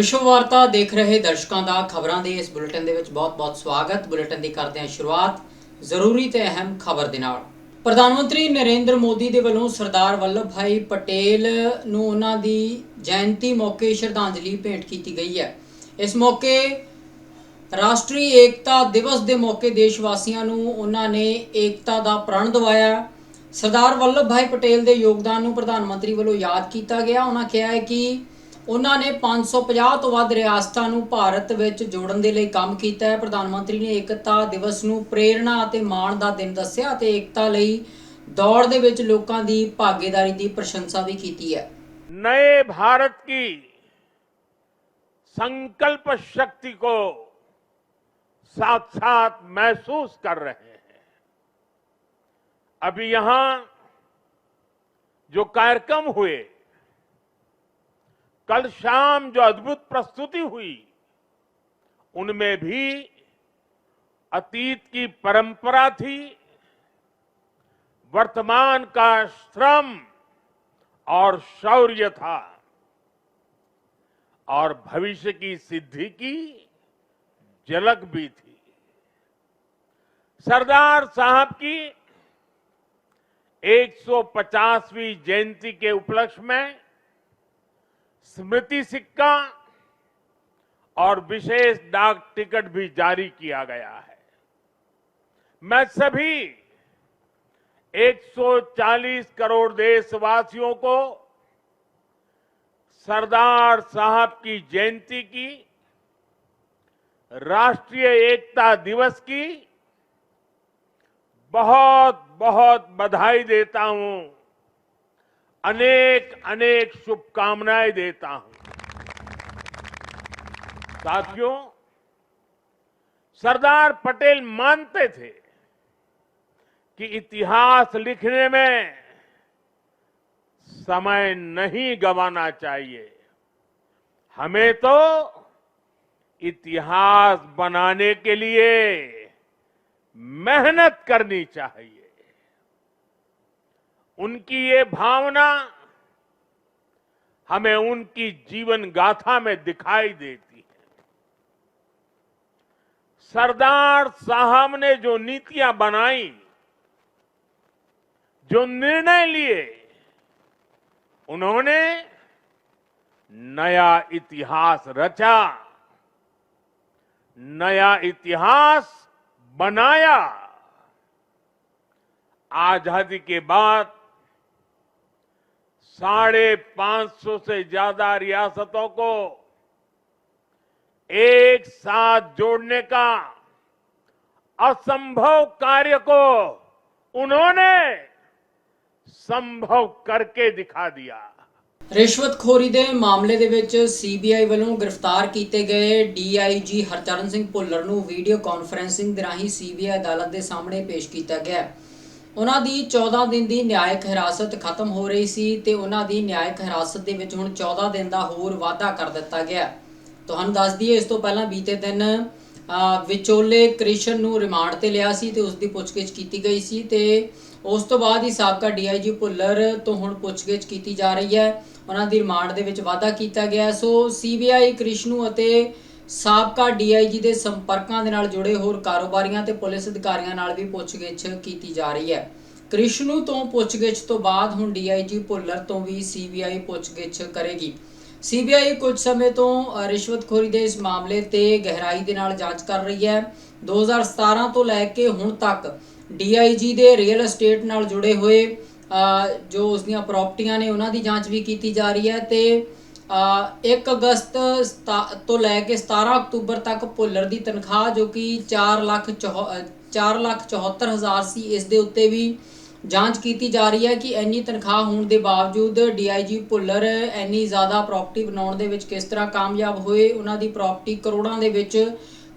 ਵਿਸ਼ਵ ਵਾਰਤਾ ਦੇਖ ਰਹੇ ਦਰਸ਼ਕਾਂ ਦਾ ਖਬਰਾਂ ਦੇ ਇਸ ਬੁਲੇਟਿਨ ਦੇ ਵਿੱਚ ਬਹੁਤ-ਬਹੁਤ ਸਵਾਗਤ। ਬੁਲੇਟਿਨ ਦੀ ਕਰਦੇ ਹਾਂ ਸ਼ੁਰੂਆਤ ਜ਼ਰੂਰੀ ਤੇ ਅਹਿਮ ਖਬਰ ਦੇ ਨਾਲ। ਪ੍ਰਧਾਨ ਮੰਤਰੀ ਨਰਿੰਦਰ ਮੋਦੀ ਦੇ ਵੱਲੋਂ ਸਰਦਾਰ ਵੱਲਭ ਭਾਈ ਪਟੇਲ ਨੂੰ ਉਹਨਾਂ ਦੀ ਜਯੰਤੀ ਮੌਕੇ ਸ਼ਰਧਾਂਜਲੀ ਭੇਂਟ ਕੀਤੀ ਗਈ ਹੈ। ਇਸ ਮੌਕੇ ਰਾਸ਼ਟਰੀ ਏਕਤਾ ਦਿਵਸ ਦੇ ਮੌਕੇ ਦੇਸ਼ ਵਾਸੀਆਂ ਨੂੰ ਉਹਨਾਂ ਨੇ ਏਕਤਾ ਦਾ ਪ੍ਰਣ ਦਿਵਾਇਆ। ਸਰਦਾਰ ਵੱਲਭ ਭਾਈ ਪਟੇਲ ਦੇ ਯੋਗਦਾਨ ਨੂੰ ਪ੍ਰਧਾਨ ਮੰਤਰੀ ਵੱਲੋਂ ਯਾਦ ਕੀਤਾ ਗਿਆ। ਉਹਨਾਂ ਕਿਹਾ ਹੈ ਕਿ ਉਹਨਾਂ ਨੇ 550 ਤੋਂ ਵੱਧ ਰਿਆਸਤਾਂ ਨੂੰ ਭਾਰਤ ਵਿੱਚ ਜੋੜਨ ਦੇ ਲਈ ਕੰਮ ਕੀਤਾ ਹੈ ਪ੍ਰਧਾਨ ਮੰਤਰੀ ਨੇ ਏਕਤਾ ਦਿਵਸ ਨੂੰ ਪ੍ਰੇਰਣਾ ਅਤੇ ਮਾਣ ਦਾ ਦਿਨ ਦੱਸਿਆ ਅਤੇ ਏਕਤਾ ਲਈ ਦੌੜ ਦੇ ਵਿੱਚ ਲੋਕਾਂ ਦੀ ਭਾਗੀਦਾਰੀ ਦੀ ਪ੍ਰਸ਼ੰਸਾ ਵੀ ਕੀਤੀ ਹੈ नए भारत की संकल्प शक्ति को साथ साथ महसूस कर रहे हैं अभी यहां जो कार्यक्रम हुए कल शाम जो अद्भुत प्रस्तुति हुई, उनमें भी अतीत की परंपरा थी, वर्तमान का श्रम और शौर्य था, और भविष्य की सिद्धि की झलक भी थी। सरदार साहब की 150वीं जयंती के उपलक्ष्य में स्मृति सिक्का और विशेष डाक टिकट भी जारी किया गया है। मैं सभी 140 करोड़ देशवासियों को सरदार साहब की जयंती की, राष्ट्रीय एकता दिवस की बहुत बहुत बधाई देता हूँ। अनेक अनेक शुभकामनाएँ देता हूँ। साथियों, सरदार पटेल मानते थे कि इतिहास लिखने में समय नहीं गंवाना चाहिए। हमें तो इतिहास बनाने के लिए मेहनत करनी चाहिए। उनकी ये भावना हमें उनकी जीवन गाथा में दिखाई देती है। सरदार साहब ने जो नीतियाँ बनाई, जो निर्णय लिए, उन्होंने नया इतिहास रचा, नया इतिहास बनाया। आज़ादी के बाद साढ़े पांच सौ से ज्यादा रियासतों को एक साथ जोड़ने का असंभव कार्य को उन्होंने ਸੰਭਵ ਕਰਕੇ ਦਿਖਾ ਦਿਆ ਰਿਸ਼ਵਤਖੋਰੀ ਦੇ ਮਾਮਲੇ ਦੇ ਵਿੱਚ ਸੀਬੀਆਈ ਵੱਲੋਂ ਗ੍ਰਿਫਤਾਰ ਕੀਤੇ ਗਏ ਡੀਆਈਜੀ ਹਰਚਰਨ ਸਿੰਘ ਭੁੱਲਰ ਨੂੰ ਵੀਡੀਓ ਕਾਨਫਰੈਂਸਿੰਗ ਦੇ ਰਾਹੀਂ ਸੀਬੀਆਈ ਅਦਾਲਤ ਦੇ ਸਾਹਮਣੇ ਪੇਸ਼ ਕੀਤਾ ਗਿਆ ਉਹਨਾਂ ਦੀ 14 ਦਿਨ ਦੀ ਨਿਆਇਕ ਹਿਰਾਸਤ ਖਤਮ ਹੋ ਰਹੀ ਸੀ ਤੇ ਉਹਨਾਂ ਦੀ ਨਿਆਇਕ ਹਿਰਾਸਤ ਦੇ ਵਿੱਚ ਹੁਣ 14 ਦਿਨ ਦਾ ਹੋਰ ਵਾਅਦਾ ਕਰ ਦਿੱਤਾ ਗਿਆ ਤੁਹਾਨੂੰ ਦੱਸ ਦਈਏ ਇਸ ਤੋਂ ਪਹਿਲਾਂ ਬੀਤੇ ਦਿਨ ਅ, ਵਿਚੋਲੇ ਕ੍ਰਿਸ਼ਨ ਨੂੰ ਰਿਮਾਂਡ ਤੇ ਲਿਆ ਸੀ ਤੇ ਉਸ ਦੀ ਪੁੱਛਗਿੱਛ ਕੀਤੀ ਗਈ ਸੀ ਤੇ ਉਸ ਤੋਂ ਬਾਅਦ ਹੀ ਸਾਬਕਾ ਡੀਆਈਜੀ ਭੁੱਲਰ ਤੋਂ ਹੁਣ ਪੁੱਛਗਿੱਛ ਕੀਤੀ ਜਾ ਰਹੀ ਹੈ ਉਹਨਾਂ ਦੀ ਰਿਮਾਂਡ ਦੇ ਵਿੱਚ ਵਾਅਦਾ ਕੀਤਾ ਗਿਆ ਹੈ। ਸੋ ਸੀਬੀਆਈ ਕ੍ਰਿਸ਼ਨੂ ਅਤੇ ਸਾਬਕਾ ਡੀਆਈਜੀ ਦੇ ਸੰਪਰਕਾਂ ਦੇ ਨਾਲ ਜੁੜੇ ਹੋਰ ਕਾਰੋਬਾਰੀਆਂ ਤੇ ਪੁਲਿਸ ਅਧਿਕਾਰੀਆਂ ਨਾਲ ਵੀ ਪੁੱਛਗਿੱਛ ਕੀਤੀ ਜਾ ਰਹੀ ਹੈ। ਕ੍ਰਿਸ਼ਨੂ ਤੋਂ ਪੁੱਛਗਿੱਛ ਤੋਂ ਬਾਅਦ ਹੁਣ ਡੀਆਈਜੀ ਭੁੱਲਰ ਤੋਂ ਵੀ ਸੀਬੀਆਈ ਪੁੱਛਗਿੱਛ ਕਰੇਗੀ। ਸੀਬੀਆਈ ਕੁਝ ਸਮੇਂ ਤੋਂ ਅ, ਰਿਸ਼ਵਤਖੋਰੀ ਦੇ ਇਸ ਮਾਮਲੇ ਤੇ ਗਹਿਰਾਈ ਦੇ ਨਾਲ ਜਾਂਚ ਕਰ ਰਹੀ ਹੈ। 2017 ਤੋਂ ਲੈ ਕੇ ਹੁਣ ਤੱਕ ਡੀਆਈਜੀ ਦੇ ਰੀਅਲ ਅਸਟੇਟ ਨਾਲ ਜੁੜੇ ਹੋਏ ਅ, ਜੋ ਉਸ ਦੀਆਂ ਪ੍ਰਾਪਰਟੀਆਂ ਨੇ ਉਹਨਾਂ ਦੀ ਜਾਂਚ ਵੀ ਕੀਤੀ ਜਾ ਰਹੀ ਹੈ ਤੇ 1 ਅਗਸਤ ਸਤਾ- ਤੋਂ ਲੈ ਕੇ 17 ਅਕਤੂਬਰ ਤੱਕ ਭੁੱਲਰ ਦੀ ਤਨਖਾਹ ਜੋ ਕਿ 4 ਲੱਖ 4 ਲੱਖ 74 ਹਜ਼ਾਰ ਸੀ, ਇਸ ਦੇ ਉੱਤੇ ਵੀ ਜਾਂਚ ਕੀਤੀ ਜਾ ਰਹੀ ਹੈ ਕਿ ਇੰਨੀ ਤਨਖਾਹ ਹੋਣ ਦੇ ਬਾਵਜੂਦ ਡੀਆਈਜੀ ਭੁੱਲਰ ਇੰਨੀ ਜ਼ਿਆਦਾ ਪ੍ਰਾਪਰਟੀ ਬਣਾਉਣ ਦੇ ਵਿੱਚ ਕਿਸ ਤਰ੍ਹਾਂ ਕਾਮਯਾਬ ਹੋਏ, ਉਹਨਾਂ ਦੀ ਪ੍ਰਾਪਰਟੀ ਕਰੋੜਾਂ ਦੇ ਵਿੱਚ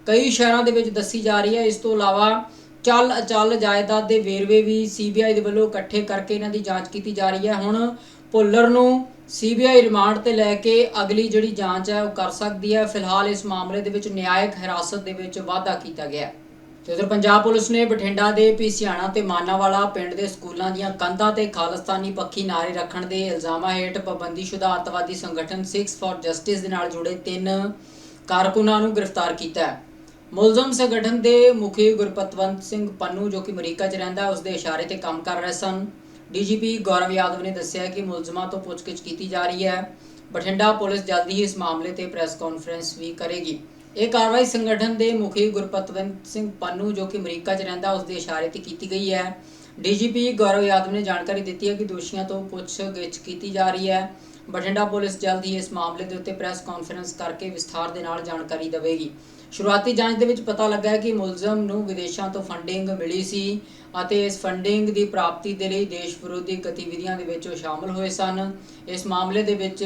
ਕਈ ਸ਼ਹਿਰਾਂ ਦੇ ਵਿੱਚ ਦੱਸੀ ਜਾ ਰਹੀ ਹੈ। ਇਸ ਤੋਂ ਇਲਾਵਾ ਚੱਲ ਅਚਲ ਜਾਇਦਾਦ ਦੇ ਵੇਰਵੇ ਵੀ ਸੀਬੀਆਈ ਦੇ ਵੱਲੋਂ ਇਕੱਠੇ ਕਰਕੇ ਇਹਨਾਂ ਦੀ ਜਾਂਚ ਕੀਤੀ ਜਾ ਰਹੀ ਹੈ। ਹੁਣ ਭੁੱਲਰ ਨੂੰ ਸੀਬੀਆਈ ਰਿਮਾਂਡ ਤੇ ਲੈ ਕੇ ਅਗਲੀ ਜਿਹੜੀ ਜਾਂਚ ਹੈ ਉਹ ਕਰ ਸਕਦੀ ਹੈ। ਫਿਲਹਾਲ ਇਸ ਮਾਮਲੇ ਦੇ ਵਿੱਚ ਨਿਆਇਕ ਹਿਰਾਸਤ ਦੇ ਵਿੱਚ ਵਾਧਾ ਕੀਤਾ ਗਿਆ ਹੈ। ਤੇ ਉਧਰ ਪੰਜਾਬ ਪੁਲਿਸ ਨੇ ਬਠਿੰਡਾ ਦੇ ਪੀਸੀਆਣਾ ਤੇ ਮਾਨਾਵਾਲਾ ਪਿੰਡ ਦੇ ਸਕੂਲਾਂ ਦੀਆਂ ਕੰਧਾਂ ਤੇ ਖਾਲਿਸਤਾਨੀ ਪੱਖੀ ਨਾਰੇ ਰੱਖਣ ਦੇ ਇਲਜ਼ਾਮਾਂ ਹੇਠ ਪਾਬੰਦੀਸ਼ੁਦਾ ਅੱਤਵਾਦੀ ਸੰਗਠਨ 6 ਫਾਰ ਜਸਟਿਸ ਦੇ ਨਾਲ ਜੁੜੇ ਤਿੰਨ ਕਾਰਕੁਨਾਂ ਨੂੰ ਗ੍ਰਿਫਤਾਰ ਕੀਤਾ ਹੈ। ਮੁਲਜ਼ਮ ਸੰਗਠਨ ਦੇ ਮੁਖੀ ਗੁਰਪਤਵੰਤ ਸਿੰਘ ਪੰਨੂ ਜੋ ਕਿ ਅਮਰੀਕਾ 'ਚ ਰਹਿੰਦਾ ਹੈ, ਉਸ ਦੇ ਇਸ਼ਾਰੇ ਤੇ ਕੰਮ ਕਰ ਰਹੇ ਸਨ। ਡੀਜੀਪੀ ਗੌਰਵ ਯਾਦਵ ਨੇ ਦੱਸਿਆ ਕਿ ਮੁਲਜ਼ਮਾਂ ਤੋਂ ਪੁੱਛਗਿੱਛ ਕੀਤੀ ਜਾ ਰਹੀ ਹੈ। ਬਠਿੰਡਾ ਪੁਲਿਸ ਜਲਦੀ ਹੀ ਇਸ ਮਾਮਲੇ ਤੇ ਪ੍ਰੈਸ ਕਾਨਫਰੰਸ ਵੀ ਕਰੇਗੀ। ਇਹ ਕਾਰਵਾਈ ਸੰਗਠਨ ਦੇ ਮੁਖੀ ਗੁਰਪਤਵੰਤ ਸਿੰਘ ਪੰਨੂ, ਜੋ ਕਿ ਅਮਰੀਕਾ 'ਚ ਰਹਿੰਦਾ, ਉਸ ਦੇ ਇਸ਼ਾਰੇ ਤੇ ਕੀਤੀ ਗਈ ਹੈ। ਡੀਜੀਪੀ ਗੌਰਵ ਯਾਦਵ ਨੇ ਜਾਣਕਾਰੀ ਦਿੱਤੀ ਹੈ ਕਿ ਦੋਸ਼ੀਆਂ ਤੋਂ ਪੁੱਛਗਿੱਛ ਕੀਤੀ ਜਾ ਰਹੀ ਹੈ। ਬਠਿੰਡਾ ਪੁਲਿਸ ਜਲਦ ਹੀ ਇਸ ਮਾਮਲੇ ਦੇ ਉੱਤੇ ਪ੍ਰੈਸ ਕਾਨਫਰੰਸ ਕਰਕੇ ਵਿਸਥਾਰ ਦੇ ਨਾਲ ਜਾਣਕਾਰੀ ਦੇਵੇਗੀ। ਸ਼ੁਰੂਆਤੀ ਜਾਂਚ ਦੇ ਵਿੱਚ ਪਤਾ ਲੱਗਾ ਹੈ ਕਿ ਮੁਲਜ਼ਮ ਨੂੰ ਵਿਦੇਸ਼ਾਂ ਤੋਂ ਫੰਡਿੰਗ ਮਿਲੀ ਸੀ ਅਤੇ ਇਸ ਫੰਡਿੰਗ ਦੀ ਪ੍ਰਾਪਤੀ ਦੇ ਲਈ ਦੇਸ਼ ਵਿਰੋਧੀ ਗਤੀਵਿਧੀਆਂ ਦੇ ਵਿੱਚ ਉਹ ਸ਼ਾਮਲ ਹੋਏ ਸਨ। ਇਸ ਮਾਮਲੇ ਦੇ ਵਿੱਚ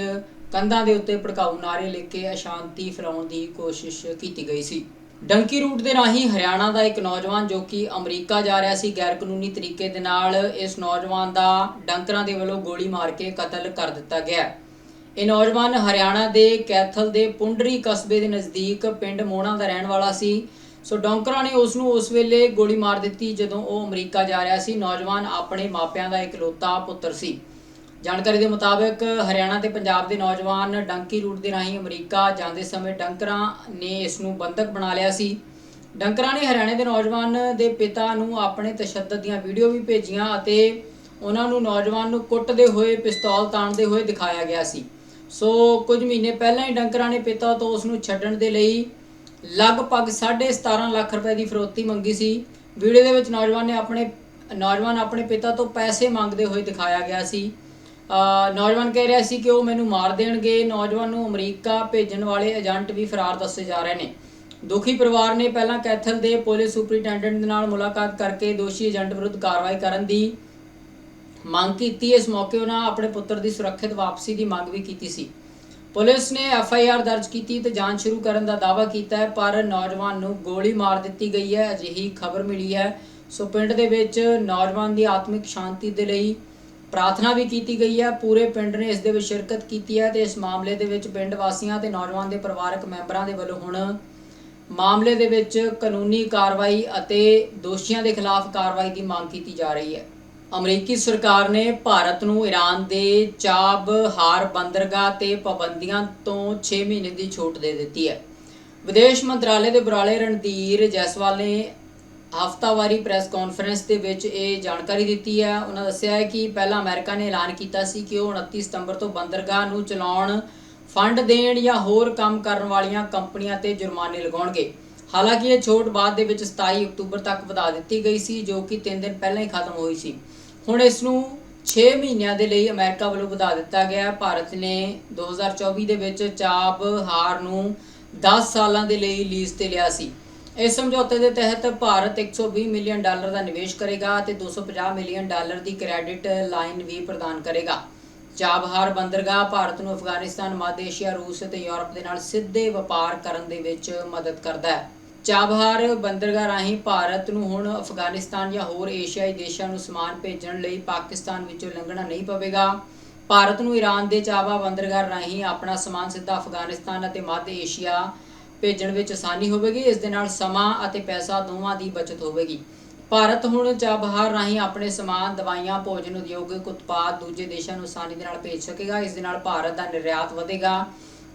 ਕੰਧਾਂ ਦੇ ਉੱਤੇ ਭੜਕਾਊ ਨਾਅਰੇ ਲਿਖ ਕੇ ਅਸ਼ਾਂਤੀ ਫੈਲਾਉਣ ਦੀ ਕੋਸ਼ਿਸ਼ ਕੀਤੀ ਗਈ ਸੀ। ਡੰਕੀ ਰੂਟ ਦੇ ਰਾਹੀਂ ਹਰਿਆਣਾ ਦਾ ਇੱਕ ਨੌਜਵਾਨ ਜੋ ਕਿ ਅਮਰੀਕਾ ਜਾ ਰਿਹਾ ਸੀ ਗੈਰ ਕਾਨੂੰਨੀ ਤਰੀਕੇ ਦੇ ਨਾਲ ਇਸ ਨੌਜਵਾਨ ਦਾ ਡੰਕਰਾਂ ਦੇ ਵੱਲੋਂ ਗੋਲੀ ਮਾਰ ਕੇ ਕਤਲ ਕਰ ਦਿੱਤਾ ਗਿਆ ਇਹ ਨੌਜਵਾਨ ਹਰਿਆਣਾ ਦੇ ਕੈਥਲ ਦੇ ਪੁੰਡਰੀ ਕਸਬੇ ਦੇ ਨਜ਼ਦੀਕ ਪਿੰਡ ਮੋਣਾ ਦਾ ਰਹਿਣ ਵਾਲਾ ਸੀ। ਸੋ ਡੌਂਕਰਾਂ ਨੇ ਉਸ ਨੂੰ ਉਸ ਵੇਲੇ ਗੋਲੀ ਮਾਰ ਦਿੱਤੀ ਜਦੋਂ ਉਹ ਅਮਰੀਕਾ ਜਾ ਰਿਹਾ ਸੀ। ਨੌਜਵਾਨ ਆਪਣੇ ਮਾਪਿਆਂ ਦਾ ਇਕਲੌਤਾ ਪੁੱਤਰ ਸੀ। ਜਾਣਕਾਰੀ ਦੇ ਮੁਤਾਬਕ ਹਰਿਆਣਾ ਤੇ ਪੰਜਾਬ ਦੇ ਨੌਜਵਾਨ ਡੰਕੀ ਰੂਟ ਦੇ ਰਾਹੀਂ ਅਮਰੀਕਾ ਜਾਂਦੇ ਸਮੇਂ ਡੰਕਰਾਂ ਨੇ ਇਸ ਨੂੰ ਬੰਦਕ ਬਣਾ ਲਿਆ ਸੀ। ਡੰਕਰਾਂ ਨੇ ਹਰਿਆਣੇ ਦੇ ਨੌਜਵਾਨ ਦੇ ਪਿਤਾ ਨੂੰ ਆਪਣੇ ਤਸ਼ੱਦਦ ਦੀਆਂ ਵੀਡੀਓ ਵੀ ਭੇਜੀਆਂ ਅਤੇ ਉਹਨਾਂ ਨੂੰ ਨੌਜਵਾਨ ਨੂੰ ਕੁੱਟਦੇ ਹੋਏ ਪਿਸਤੌਲ ਤਾਣਦੇ ਹੋਏ ਦਿਖਾਇਆ ਗਿਆ ਸੀ। ਸੋ ਕੁਝ ਮਹੀਨੇ ਪਹਿਲਾਂ ਹੀ ਡੰਕਰਾਂ ਨੇ ਪਿਤਾ ਤੋਂ ਉਸ ਨੂੰ ਛੱਡਣ ਦੇ ਲਈ ਲਗਭਗ 17.5 ਲੱਖ ਰੁਪਏ ਦੀ ਫਰੋਤੀ ਮੰਗੀ ਸੀ। ਵੀਡੀਓ ਦੇ ਵਿੱਚ ਨੌਜਵਾਨ ਨੇ ਆਪਣੇ, ਨੌਜਵਾਨ ਆਪਣੇ ਪਿਤਾ ਤੋਂ ਪੈਸੇ ਮੰਗਦੇ ਹੋਏ ਦਿਖਾਇਆ ਗਿਆ ਸੀ। ਨੌਜਵਾਨ ਕਹਿ ਰਿਹਾ ਸੀ ਕਿ ਉਹ ਮੈਨੂੰ ਮਾਰ ਦੇਣਗੇ। ਨੌਜਵਾਨ ਨੂੰ ਅਮਰੀਕਾ ਭੇਜਣ ਵਾਲੇ ਏਜੰਟ ਵੀ ਫਰਾਰ ਦੱਸੇ ਜਾ ਰਹੇ ਨੇ। ਦੁਖੀ ਪਰਿਵਾਰ ਨੇ ਪਹਿਲਾਂ ਕੈਥਲ ਦੇ ਪੁਲਿਸ ਸੁਪਰੀਟੈਂਡੈਂਟ ਦੇ ਨਾਲ ਮੁਲਾਕਾਤ ਕਰਕੇ ਦੋਸ਼ੀ ਏਜੰਟ ਵਿਰੁੱਧ ਕਾਰਵਾਈ ਕਰਨ ਦੀ ਮੰਗ ਕੀਤੀ ਇਸ ਮੌਕੇ ਉਹਨਾਂ ਆਪਣੇ ਪੁੱਤਰ ਦੀ ਸੁਰੱਖਿਅਤ ਵਾਪਸੀ ਦੀ ਮੰਗ ਵੀ ਕੀਤੀ ਸੀ। ਪੁਲਿਸ ਨੇ ਐਫ ਆਈ ਆਰ ਦਰਜ ਕੀਤੀ ਤੇ ਜਾਂਚ ਸ਼ੁਰੂ ਕਰਨ ਦਾ ਦਾਅਵਾ ਕੀਤਾ ਹੈ, ਪਰ ਨੌਜਵਾਨ ਨੂੰ ਗੋਲੀ ਮਾਰ ਦਿੱਤੀ ਗਈ ਹੈ, ਅਜਿਹੀ ਖਬਰ ਮਿਲੀ ਹੈ। ਸੋ ਪਿੰਡ ਦੇ ਵਿੱਚ ਨੌਜਵਾਨ ਦੀ ਆਤਮਿਕ ਸ਼ਾਂਤੀ ਦੇ ਲਈ ਪ੍ਰਾਰਥਨਾ ਵੀ ਕੀਤੀ ਗਈ ਹੈ। ਪੂਰੇ ਪਿੰਡ ਨੇ ਇਸ ਦੇ ਵਿੱਚ ਸ਼ਿਰਕਤ ਕੀਤੀ ਹੈ ਤੇ ਇਸ ਮਾਮਲੇ ਦੇ ਵਿੱਚ ਪਿੰਡ ਵਾਸੀਆਂ ਤੇ ਨੌਜਵਾਨ ਦੇ ਪਰਿਵਾਰਕ ਮੈਂਬਰਾਂ ਦੇ ਵੱਲੋਂ ਹੁਣ ਮਾਮਲੇ ਦੇ ਵਿੱਚ ਕਾਨੂੰਨੀ ਕਾਰਵਾਈ ਅਤੇ ਦੋਸ਼ੀਆਂ ਦੇ ਖਿਲਾਫ ਕਾਰਵਾਈ ਦੀ ਮੰਗ ਕੀਤੀ ਜਾ ਰਹੀ ਹੈ। ਅਮਰੀਕੀ ਸਰਕਾਰ ਨੇ ਭਾਰਤ ਨੂੰ ਈਰਾਨ ਦੇ ਚਾਬਹਾਰ ਬੰਦਰਗਾਹ ਤੇ ਪਾਬੰਦੀਆਂ ਤੋਂ 6 ਮਹੀਨੇ ਦੀ ਛੋਟ ਦੇ ਦਿੱਤੀ ਹੈ। ਵਿਦੇਸ਼ ਮੰਤਰਾਲੇ ਦੇ ਬੁਰਾਲੇ ਰਣਧੀਰ ਜੈਸਵਾਲ ਨੇ ਹਫਤਾਵਾਰੀ ਪ੍ਰੈਸ ਕਾਨਫਰੰਸ ਦੇ ਵਿੱਚ ਇਹ ਜਾਣਕਾਰੀ ਦਿੱਤੀ ਹੈ। ਉਹਨਾਂ ਦੱਸਿਆ ਹੈ ਕਿ ਪਹਿਲਾਂ ਅਮਰੀਕਾ ਨੇ ਐਲਾਨ ਕੀਤਾ ਸੀ ਕਿ ਉਹ 29 ਸਤੰਬਰ ਤੋਂ ਬੰਦਰਗਾਹ ਨੂੰ ਚਲਾਉਣ, ਫੰਡ ਦੇਣ ਜਾਂ ਹੋਰ ਕੰਮ ਕਰਨ ਵਾਲੀਆਂ ਕੰਪਨੀਆਂ ਤੇ ਜੁਰਮਾਨੇ ਲਗਾਉਣਗੇ। ਹਾਲਾਂਕਿ ਇਹ ਛੋਟ ਬਾਅਦ ਦੇ ਵਿੱਚ 27 ਅਕਤੂਬਰ ਤੱਕ ਵਧਾ ਦਿੱਤੀ ਗਈ ਸੀ, ਜੋ ਕਿ 3 ਦਿਨ ਪਹਿਲਾਂ ਹੀ ਖਤਮ ਹੋਈ ਸੀ। ਹੁਣ ਇਸ ਨੂੰ 6 ਮਹੀਨਿਆਂ ਦੇ ਲਈ ਅਮਰੀਕਾ ਵੱਲੋਂ ਵਧਾ ਦਿੱਤਾ ਗਿਆ ਭਾਰਤ ਨੇ 2024 ਦੇ ਵਿੱਚ ਚਾਬ ਹਾਰ ਨੂੰ 10 ਸਾਲਾਂ ਦੇ ਲਈ ਲੀਜ਼ ਤੇ ਲਿਆ ਸੀ। ਇਸ ਸਮਝੌਤੇ ਦੇ ਤਹਿਤ ਭਾਰਤ 120 ਮਿਲੀਅਨ ਡਾਲਰ ਦਾ ਨਿਵੇਸ਼ ਕਰੇਗਾ ਅਤੇ 250 ਮਿਲੀਅਨ ਡਾਲਰ ਦੀ ਕ੍ਰੈਡਿਟ ਲਾਈਨ ਵੀ ਪ੍ਰਦਾਨ ਕਰੇਗਾ। ਚਾਬਹਾਰ ਬੰਦਰਗਾਹ ਭਾਰਤ ਨੂੰ ਅਫਗਾਨਿਸਤਾਨ ਮੱਧ ਏਸ਼ੀਆ ਰੂਸ ਅਤੇ ਯੂਰਪ ਦੇ ਨਾਲ ਸਿੱਧੇ ਵਪਾਰ ਕਰਨ ਦੇ ਵਿੱਚ ਮਦਦ ਕਰਦਾ ਹੈ। ਚਾਬਹਾਰ ਬੰਦਰਗਾਹ ਰਾਹੀਂ ਭਾਰਤ ਨੂੰ ਹੁਣ ਅਫਗਾਨਿਸਤਾਨ ਜਾਂ ਹੋਰ ਏਸ਼ੀਆਈ ਦੇਸ਼ਾਂ ਨੂੰ ਸਮਾਨ ਭੇਜਣ ਲਈ ਪਾਕਿਸਤਾਨ ਵਿੱਚੋਂ ਲੰਘਣਾ ਨਹੀਂ ਪਵੇਗਾ। ਭਾਰਤ ਨੂੰ ਈਰਾਨ ਦੇ ਚਾਬਾ ਬੰਦਰਗਾਹ ਰਾਹੀਂ ਆਪਣਾ ਸਮਾਨ ਸਿੱਧਾ ਅਫਗਾਨਿਸਤਾਨ ਅਤੇ ਮੱਧ ਏਸ਼ੀਆ ਭੇਜਣ ਵਿੱਚ ਆਸਾਨੀ ਹੋਵੇਗੀ, ਇਸ ਦੇ ਨਾਲ ਸਮਾਂ ਅਤੇ ਪੈਸਾ ਦੋਵਾਂ ਦੀ ਬਚਤ ਹੋਵੇਗੀ। ਭਾਰਤ ਹੁਣ ਚਾਬਹਾਰ ਰਾਹੀਂ ਆਪਣੇ ਸਮਾਨ, ਦਵਾਈਆਂ, ਭੋਜਨ, ਉਦਯੋਗਿਕ ਉਤਪਾਦ ਦੂਜੇ ਦੇਸ਼ਾਂ ਨੂੰ ਆਸਾਨੀ ਦੇ ਨਾਲ ਭੇਜ ਸਕੇਗਾ, ਇਸ ਦੇ ਨਾਲ ਭਾਰਤ ਦਾ ਨਿਰਯਾਤ ਵਧੇਗਾ।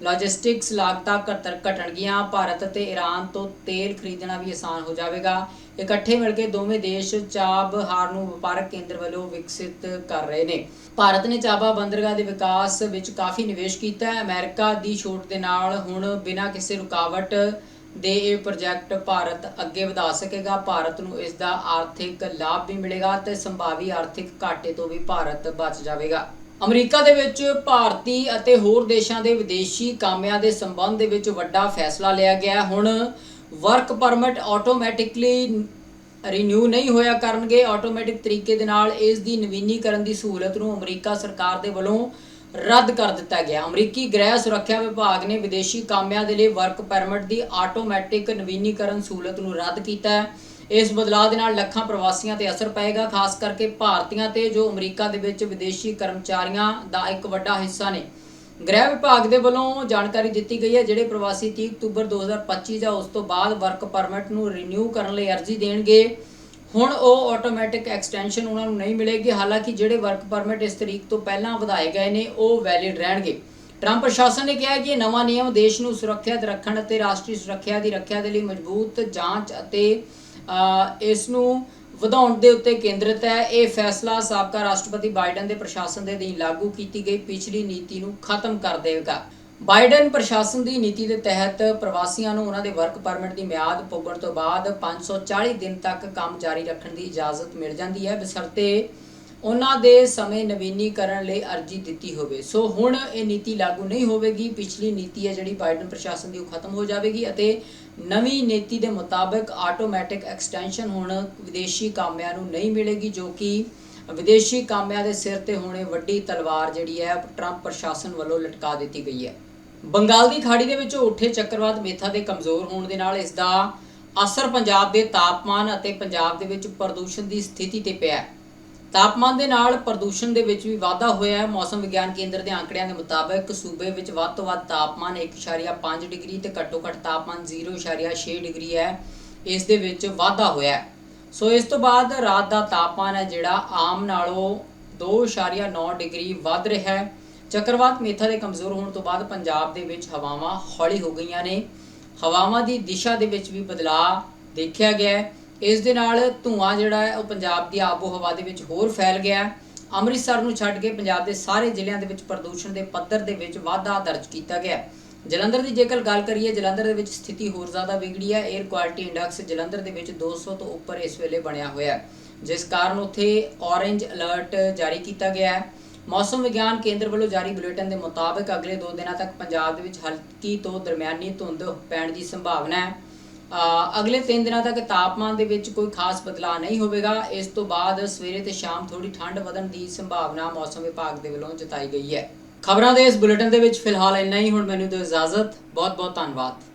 ਲੌਜਿਸਟਿਕਸ ਲਾਗਤਾਂ ਘਟਣ ਘਟਣਗੀਆਂ। ਭਾਰਤ ਅਤੇ ਈਰਾਨ ਤੋਂ ਤੇਲ ਖਰੀਦਣਾ ਵੀ ਆਸਾਨ ਹੋ ਜਾਵੇਗਾ। ਇਕੱਠੇ ਮਿਲ ਕੇ ਦੋਵੇਂ ਦੇਸ਼ ਚਾਬਹਾਰ ਨੂੰ ਵਪਾਰਕ ਕੇਂਦਰ ਵੱਲੋਂ ਵਿਕਸਿਤ ਕਰ ਰਹੇ ਨੇ। ਭਾਰਤ ਨੇ ਚਾਬਾ ਬੰਦਰਗਾਹ ਦੇ ਵਿਕਾਸ ਵਿੱਚ ਕਾਫੀ ਨਿਵੇਸ਼ ਕੀਤਾ ਹੈ। ਅਮਰੀਕਾ ਦੀ ਛੋਟ ਦੇ ਨਾਲ ਹੁਣ ਬਿਨਾਂ ਕਿਸੇ ਰੁਕਾਵਟ ਦੇ ਇਹ ਪ੍ਰੋਜੈਕਟ ਭਾਰਤ ਅੱਗੇ ਵਧਾ ਸਕੇਗਾ। ਭਾਰਤ ਨੂੰ ਇਸ ਦਾ ਆਰਥਿਕ ਲਾਭ ਵੀ ਮਿਲੇਗਾ ਤੇ ਸੰਭਾਵੀ ਆਰਥਿਕ ਘਾਟੇ ਤੋਂ ਵੀ ਭਾਰਤ ਬਚ ਜਾਵੇਗਾ। ਅਮਰੀਕਾ ਦੇ ਵਿੱਚ ਭਾਰਤੀ ਅਤੇ ਹੋਰ ਦੇਸ਼ਾਂ ਦੇ ਵਿਦੇਸ਼ੀ ਕਾਮਿਆਂ ਦੇ ਸੰਬੰਧ ਦੇ ਵਿੱਚ ਵੱਡਾ ਫੈਸਲਾ ਲਿਆ ਗਿਆ ਹੁਣ ਵਰਕ ਪਰਮਿਟ ਆਟੋਮੈਟਿਕਲੀ ਰੀਨਿਊ ਨਹੀਂ ਹੋਇਆ ਕਰਨਗੇ। ਆਟੋਮੈਟਿਕ ਤਰੀਕੇ ਦੇ ਨਾਲ ਇਸ ਦੀ ਨਵੀਨੀਕਰਨ ਦੀ ਸਹੂਲਤ ਨੂੰ ਅਮਰੀਕਾ ਸਰਕਾਰ ਦੇ ਵੱਲੋਂ ਰੱਦ ਕਰ ਦਿੱਤਾ ਗਿਆ। ਅਮਰੀਕੀ ਗ੍ਰਹਿ ਸੁਰੱਖਿਆ ਵਿਭਾਗ ਨੇ ਵਿਦੇਸ਼ੀ ਕਾਮਿਆਂ ਦੇ ਲਈ ਵਰਕ ਪਰਮਿਟ ਦੀ ਆਟੋਮੈਟਿਕ ਨਵੀਨੀਕਰਨ ਸਹੂਲਤ ਨੂੰ ਰੱਦ ਕੀਤਾ ਹੈ। ਇਸ ਬਦਲਾਅ ਦੇ ਨਾਲ ਲੱਖਾਂ ਪ੍ਰਵਾਸੀਆਂ ਤੇ ਅਸਰ ਪਏਗਾ, ਖਾਸ ਕਰਕੇ ਭਾਰਤੀਆਂ ਤੇ ਜੋ ਅਮਰੀਕਾ ਦੇ ਵਿੱਚ ਵਿਦੇਸ਼ੀ ਕਰਮਚਾਰੀਆਂ ਦਾ ਇੱਕ ਵੱਡਾ ਹਿੱਸਾ ਨੇ। ਗ੍ਰਹਿ ਵਿਭਾਗ ਦੇ ਵੱਲੋਂ ਜਾਣਕਾਰੀ ਦਿੱਤੀ ਗਈ ਹੈ, ਜਿਹੜੇ ਪ੍ਰਵਾਸੀ 30 ਅਕਤੂਬਰ 2025 ਜਾਂ ਉਸ ਤੋਂ ਬਾਅਦ ਵਰਕ ਪਰਮਿਟ ਨੂੰ ਰੀਨਿਊ ਕਰਨ ਲਈ ਅਰਜ਼ੀ ਦੇਣਗੇ, ਹੁਣ ਉਹ ਆਟੋਮੈਟਿਕ ਐਕਸਟੈਂਸ਼ਨ ਉਹਨਾਂ ਨੂੰ ਨਹੀਂ ਮਿਲੇਗੀ। ਹਾਲਾਂਕਿ ਜਿਹੜੇ ਵਰਕ ਪਰਮਿਟ ਇਸ ਤਰੀਕ ਤੋਂ ਪਹਿਲਾਂ ਵਧਾਏ ਗਏ ਨੇ, ਉਹ ਵੈਲਿਡ ਰਹਿਣਗੇ। ਟਰੰਪ ਪ੍ਰਸ਼ਾਸਨ ਨੇ ਕਿਹਾ ਕਿ ਇਹ ਨਵਾਂ ਨਿਯਮ ਦੇਸ਼ ਨੂੰ ਸੁਰੱਖਿਅਤ ਰੱਖਣ ਅਤੇ ਰਾਸ਼ਟਰੀ ਸੁਰੱਖਿਆ ਦੀ ਰੱਖਿਆ ਦੇ ਲਈ ਮਜ਼ਬੂਤ ਜਾਂਚ ਅਤੇ ਇਸ ਨੂੰ ਵਧਾਉਣ ਦੇ ਉੱਤੇ ਕੇਂਦਰਿਤ ਹੈ। ਇਹ ਫੈਸਲਾ ਸਾਬਕਾ ਰਾਸ਼ਟਰਪਤੀ ਬਾਈਡਨ ਦੇ ਪ੍ਰਸ਼ਾਸਨ ਦੇ ਅਧੀਨ ਲਾਗੂ ਕੀਤੀ ਗਈ। ਪਿਛਲੀ ਨੀਤੀ ਨੂੰ ਖਤਮ ਕਰ ਦੇਵੇਗਾ। ਬਾਈਡਨ ਪ੍ਰਸ਼ਾਸਨ ਦੀ ਨੀਤੀ ਦੇ ਤਹਿਤ ਪ੍ਰਵਾਸੀਆਂ ਨੂੰ ਉਹਨਾਂ ਦੇ ਵਰਕ ਪਰਮਿਟ ਦੀ ਮਿਆਦ ਪੁੱਗਣ ਤੋਂ ਬਾਅਦ 540 ਦਿਨ ਤੱਕ ਕੰਮ ਜਾਰੀ ਰੱਖਣ ਦੀ ਇਜਾਜ਼ਤ ਮਿਲ ਜਾਂਦੀ ਹੈ। ਬਸ਼ਰਤੇ ਉਹਨਾਂ ਦੇ ਸਮੇਂ ਨਵੀਨੀਕਰਨ ਲਈ ਅਰਜ਼ੀ ਦਿੱਤੀ ਹੋਵੇ। ਸੋ ਹੁਣ ਇਹ ਨੀਤੀ ਲਾਗੂ ਨਹੀਂ ਹੋਵੇਗੀ। ਪਿਛਲੀ ਨੀਤੀ ਹੈ ਜਿਹੜੀ ਬਾਈਡਨ ਪ੍ਰਸ਼ਾਸਨ ਦੀ, ਉਹ ਖਤਮ ਹੋ ਜਾਵੇਗੀ ਅਤੇ ਨਵੀਂ ਨੀਤੀ ਦੇ ਮੁਤਾਬਕ ਆਟੋਮੈਟਿਕ ਐਕਸਟੈਂਸ਼ਨ ਹੁਣ ਵਿਦੇਸ਼ੀ ਕਾਮਿਆਂ ਨੂੰ ਨਹੀਂ ਮਿਲੇਗੀ, ਜੋ ਕਿ ਵਿਦੇਸ਼ੀ ਕਾਮਿਆਂ ਦੇ ਸਿਰ ਤੇ ਹੋਣੇ ਵੱਡੀ ਤਲਵਾਰ ਜਿਹੜੀ ਹੈ, ਟਰੰਪ ਪ੍ਰਸ਼ਾਸਨ ਵੱਲੋਂ ਲਟਕਾ ਦਿੱਤੀ ਗਈ ਹੈ। ਬੰਗਾਲ ਦੀ ਖਾੜੀ ਦੇ ਵਿੱਚੋਂ ਉੱਠੇ ਚੱਕਰਵਾਤ ਮੇਥਾ ਦੇ ਕਮਜ਼ੋਰ ਹੋਣ ਦੇ ਨਾਲ ਇਸ ਦਾ ਅਸਰ ਪੰਜਾਬ ਦੇ ਤਾਪਮਾਨ ਅਤੇ ਪੰਜਾਬ ਦੇ ਵਿੱਚ ਪ੍ਰਦੂਸ਼ਣ ਦੀ ਸਥਿਤੀ ਤੇ ਪਿਆ ਹੈ। ਤਾਪਮਾਨ ਦੇ ਨਾਲ ਪ੍ਰਦੂਸ਼ਣ ਦੇ ਵਿੱਚ ਵੀ ਵਾਧਾ ਹੋਇਆ ਹੈ। ਮੌਸਮ ਵਿਗਿਆਨ ਕੇਂਦਰ ਦੇ ਆંકੜਿਆਂ ਦੇ ਮੁਤਾਬਕ ਸੂਬੇ ਵਿੱਚ ਵੱਧ ਤੋਂ ਵੱਧ ਤਾਪਮਾਨ 1.5 ਡਿਗਰੀ ਤੇ ਘੱਟੋ ਘੱਟ ਤਾਪਮਾਨ 0.6 ਡਿਗਰੀ ਹੈ। ਇਸ ਦੇ ਵਿੱਚ ਵਾਧਾ ਹੋਇਆ ਹੈ। ਸੋ ਇਸ ਤੋਂ ਬਾਅਦ ਰਾਤ ਦਾ ਤਾਪਮਾਨ ਹੈ ਜਿਹੜਾ ਆਮ ਨਾਲੋਂ 2.9 ਡਿਗਰੀ ਵੱਧ ਰਿਹਾ ਹੈ। ਚੱਕਰਵਾਤ ਮੇਥਾ ਦੇ ਕਮਜ਼ੋਰ ਹੋਣ ਤੋਂ ਬਾਅਦ ਪੰਜਾਬ ਦੇ ਵਿੱਚ ਹਵਾਵਾਂ ਹੌਲੀ ਹੋ ਗਈਆਂ ਨੇ। ਹਵਾਵਾਂ ਦੀ ਦਿਸ਼ਾ ਦੇ ਵਿੱਚ ਵੀ ਬਦਲਾਅ ਦੇਖਿਆ ਗਿਆ ਹੈ। ਇਸ ਦੇ ਨਾਲ ਧੂਆਂ ਜਿਹੜਾ ਹੈ ਉਹ ਪੰਜਾਬ ਦੀ ਆਬੋ ਹਵਾ ਦੇ ਵਿੱਚ ਹੋਰ ਫੈਲ ਗਿਆ ਅੰਮ੍ਰਿਤਸਰ ਨੂੰ ਛੱਡ ਕੇ ਪੰਜਾਬ ਦੇ ਸਾਰੇ ਜ਼ਿਲ੍ਹਿਆਂ ਦੇ ਵਿੱਚ ਪ੍ਰਦੂਸ਼ਣ ਦੇ ਪੱਧਰ ਦੇ ਵਿੱਚ ਵਾਧਾ ਦਰਜ ਕੀਤਾ ਗਿਆ ਜਲੰਧਰ ਦੀ ਜੇਕਰ ਗੱਲ ਕਰੀਏ, ਜਲੰਧਰ ਦੇ ਵਿੱਚ ਸਥਿਤੀ ਹੋਰ ਜ਼ਿਆਦਾ ਵਿਗੜੀ ਹੈ। 에ਅਰ ਕੁਆਲਿਟੀ ਇੰਡੈਕਸ ਜਲੰਧਰ ਦੇ ਵਿੱਚ 200 ਤੋਂ ਉੱਪਰ ਇਸ ਵੇਲੇ ਬਣਿਆ ਹੋਇਆ ਹੈ, ਜਿਸ ਕਾਰਨ ਉੱਥੇ ਔਰੇਂਜ ਅਲਰਟ ਜਾਰੀ ਕੀਤਾ ਗਿਆ ਹੈ। ਮੌਸਮ ਵਿਗਿਆਨ ਕੇਂਦਰ ਵੱਲੋਂ ਜਾਰੀ ਬੁਲੇਟਿਨ ਦੇ ਮੁਤਾਬਕ ਅਗਲੇ 2 ਦਿਨਾਂ ਤੱਕ ਪੰਜਾਬ ਦੇ ਵਿੱਚ ਹਲਕੀ ਤੋਂ ਦਰਮਿਆਨੀ ਧੁੰਦ ਪੈਣ ਦੀ ਸੰਭਾਵਨਾ ਹੈ। ਅਗਲੇ ਤਿੰਨ ਦਿਨਾਂ ਤੱਕ ਤਾਪਮਾਨ ਦੇ ਵਿੱਚ ਕੋਈ ਖਾਸ ਬਦਲਾਅ ਨਹੀਂ ਹੋਵੇਗਾ। ਇਸ ਤੋਂ ਬਾਅਦ ਸਵੇਰੇ ਤੇ ਸ਼ਾਮ ਥੋੜੀ ਠੰਡ ਵਧਣ ਦੀ ਸੰਭਾਵਨਾ ਮੌਸਮ ਵਿਭਾਗ ਦੇ ਵੱਲੋਂ ਜਤਾਈ ਗਈ ਹੈ। ਖਬਰਾਂ ਦੇ ਇਸ ਬੁਲੇਟਿਨ ਦੇ ਵਿੱਚ ਫਿਲਹਾਲ ਇੰਨਾ ਹੀ। ਹੁਣ ਮੈਨੂੰ ਦਿਓ ਇਜਾਜ਼ਤ। ਬਹੁਤ ਬਹੁਤ ਧੰਨਵਾਦ।